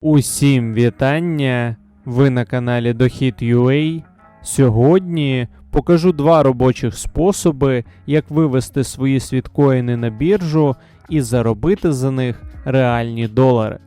Усім вітання! Ви на каналі Дохід.ua. Сьогодні покажу два робочих способи, як вивести свої світкоїни на біржу і заробити за них реальні долари.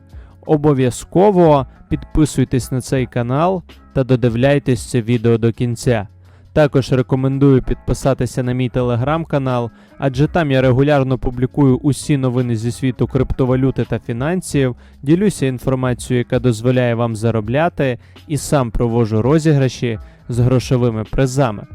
Обов'язково підписуйтесь на цей канал та додивляйтесь це відео до кінця. Також рекомендую підписатися на мій телеграм-канал, адже там я регулярно публікую усі новини зі світу криптовалюти та фінансів, ділюся інформацією, яка дозволяє вам заробляти, і сам провожу розіграші з грошовими призами.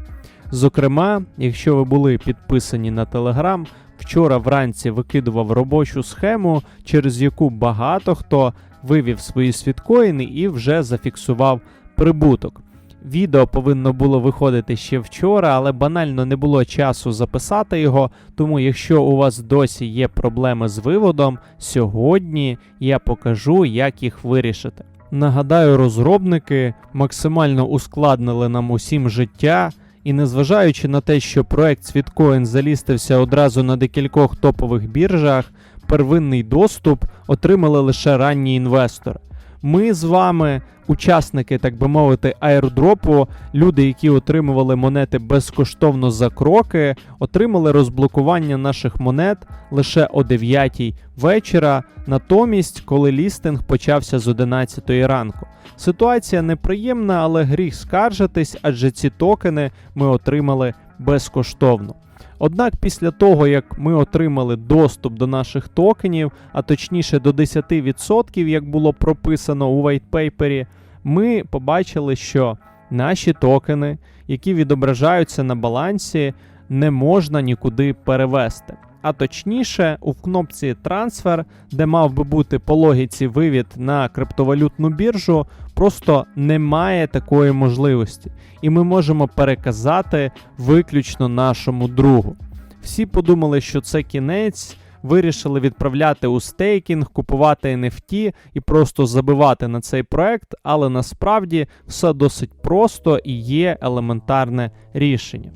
Зокрема, якщо ви були підписані на Телеграм, вчора вранці викидував робочу схему, через яку багато хто вивів свої світкоїни і вже зафіксував прибуток. Відео повинно було виходити ще вчора, але банально не було часу записати його. Тому, якщо у вас досі є проблеми з виводом, сьогодні я покажу, як їх вирішити. Нагадаю, розробники максимально ускладнили нам усім життя. І незважаючи на те, що проект Світкоін залістився одразу на декількох топових біржах, первинний доступ отримали лише ранні інвестори. Ми з вами, учасники, так би мовити, аірдропу, люди, які отримували монети безкоштовно за кроки, отримали розблокування наших монет лише о 9 вечора. Натомість, коли лістинг почався з 11 ранку. Ситуація неприємна, але гріх скаржитись, адже ці токени ми отримали безкоштовно. Однак після того, як ми отримали доступ до наших токенів, а точніше до 10%, як було прописано у вайтпейпері, ми побачили, що наші токени, які відображаються на балансі, не можна нікуди перевести. А точніше, у кнопці трансфер, де мав би бути по логіці вивід на криптовалютну біржу, просто немає такої можливості. І ми можемо переказати виключно нашому другу. Всі подумали, що це кінець, вирішили відправляти у стейкінг, купувати NFT і просто забивати на цей проект, але насправді все досить просто і є елементарне рішення.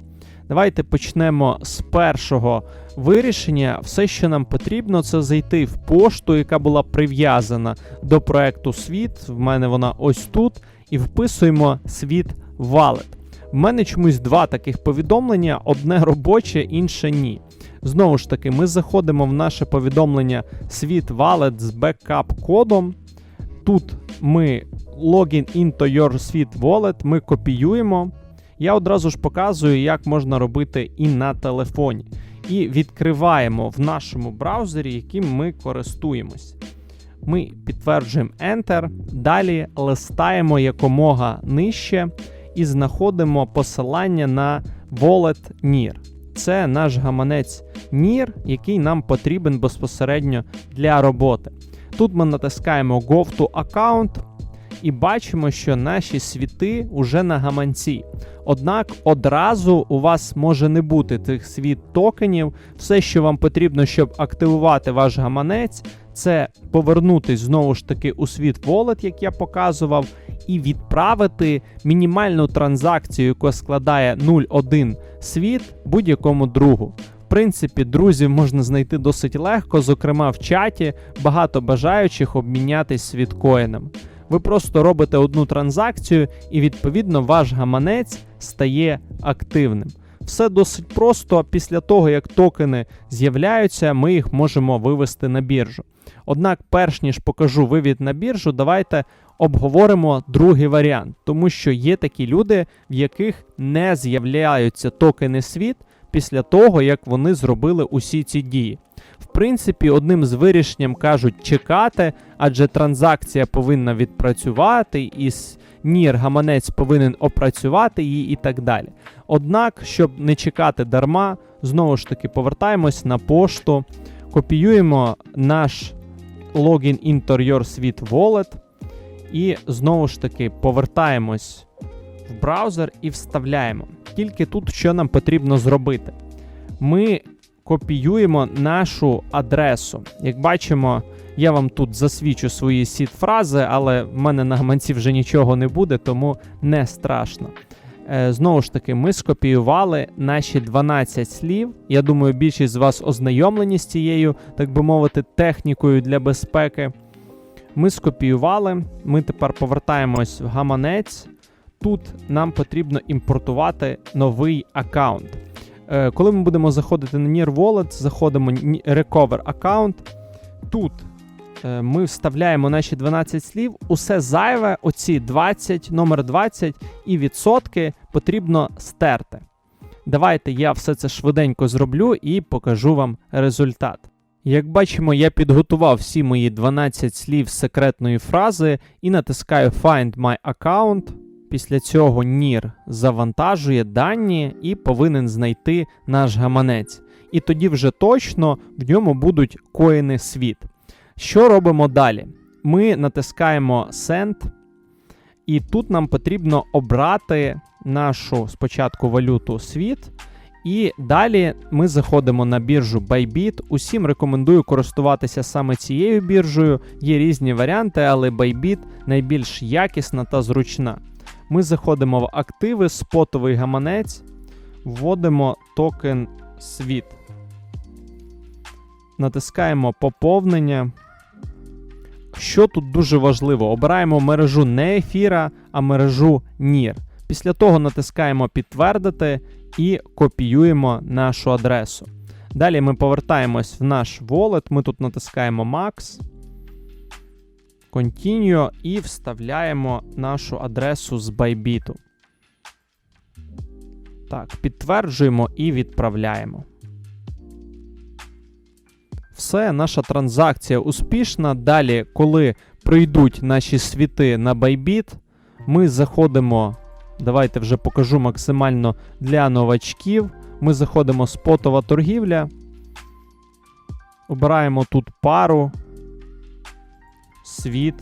Давайте почнемо з першого вирішення. Все, що нам потрібно, це зайти в пошту, яка була прив'язана до проекту Світ. В мене вона ось тут, і вписуємо світ Wallet. В мене чомусь два таких повідомлення: одне робоче, інше ні. Знову ж таки, ми заходимо в наше повідомлення світ Wallet з бекап-кодом. Тут ми login into your Світ Wallet, ми копіюємо. Я одразу ж показую, як можна робити і на телефоні. І відкриваємо в нашому браузері, яким ми користуємось. Ми підтверджуємо Enter, далі листаємо якомога нижче і знаходимо посилання на Wallet NIR. Це наш гаманець NIR, який нам потрібен безпосередньо для роботи. Тут ми натискаємо Go to Account і бачимо, що наші світи вже на гаманці. Однак одразу у вас може не бути цих світ токенів. Все, що вам потрібно, щоб активувати ваш гаманець, це повернутись знову ж таки у світ Wallet, як я показував, і відправити мінімальну транзакцію, яка складає 0,1 світ будь-якому другу. В принципі, друзів можна знайти досить легко, зокрема в чаті багато бажаючих обмінятись світкоїнами. Ви просто робите одну транзакцію, і відповідно ваш гаманець стає активним. Все досить просто. Після того, як токени з'являються, ми їх можемо вивести на біржу. Однак, перш ніж покажу вивід на біржу, давайте обговоримо другий варіант, тому що є такі люди, в яких не з'являються токени світ після того, як вони зробили усі ці дії. В принципі, одним з вирішенням кажуть чекати, адже транзакція повинна відпрацювати, і НІР гаманець повинен опрацювати її і так далі. Однак, щоб не чекати дарма, знову ж таки повертаємось на пошту, копіюємо наш логін into your Світ Wallet і знову ж таки повертаємось в браузер і вставляємо. Тільки тут що нам потрібно зробити. Ми копіюємо нашу адресу. Як бачимо, я вам тут засвічу свої сіт фрази, але в мене на гаманці вже нічого не буде, тому не страшно. Е, Знову ж таки, ми скопіювали наші 12 слів. Я думаю, більшість з вас ознайомлені з цією, так би мовити, технікою для безпеки. Ми скопіювали. Ми тепер повертаємось в гаманець. Тут нам потрібно імпортувати новий аккаунт. Е, Коли ми будемо заходити на Near Wallet, заходимо Recover Account. Тут е, ми вставляємо наші 12 слів. Усе зайве, оці 20, номер 20 і відсотки потрібно стерти. Давайте я все це швиденько зроблю і покажу вам результат. Як бачимо, я підготував всі мої 12 слів секретної фрази і натискаю Find My Account. Після цього NIR завантажує дані і повинен знайти наш гаманець. І тоді вже точно в ньому будуть коїни світ. Що робимо далі? Ми натискаємо Send, і тут нам потрібно обрати нашу спочатку валюту світ. І далі ми заходимо на біржу Bybit. Усім рекомендую користуватися саме цією біржею. Є різні варіанти, але Bybit найбільш якісна та зручна. Ми заходимо в активи, спотовий гаманець, вводимо токен світ. Натискаємо поповнення. Що тут дуже важливо? Обираємо мережу не ефіра, а мережу NIR. Після того натискаємо підтвердити і копіюємо нашу адресу. Далі ми повертаємось в наш wallet, ми тут натискаємо Max, Continue і вставляємо нашу адресу з Bybit. Так, підтверджуємо і відправляємо. Все, наша транзакція успішна. Далі, коли прийдуть наші світи на Bybit, ми заходимо. Давайте вже покажу максимально для новачків. Ми заходимо спотова торгівля. Обираємо тут пару світ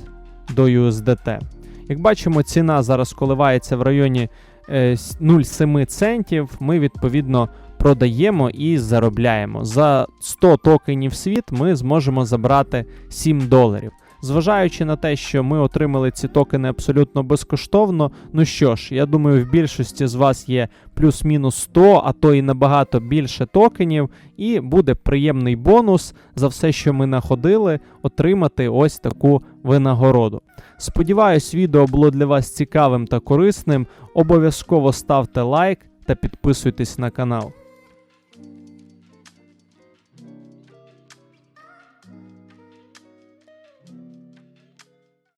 до USDT. Як бачимо, ціна зараз коливається в районі е, 0,7 центів. Ми відповідно продаємо і заробляємо. За 100 токенів світ ми зможемо забрати 7 доларів. Зважаючи на те, що ми отримали ці токени абсолютно безкоштовно, ну що ж, я думаю, в більшості з вас є плюс-мінус 100, а то і набагато більше токенів, і буде приємний бонус за все, що ми находили, отримати ось таку винагороду. Сподіваюсь, відео було для вас цікавим та корисним. Обов'язково ставте лайк та підписуйтесь на канал.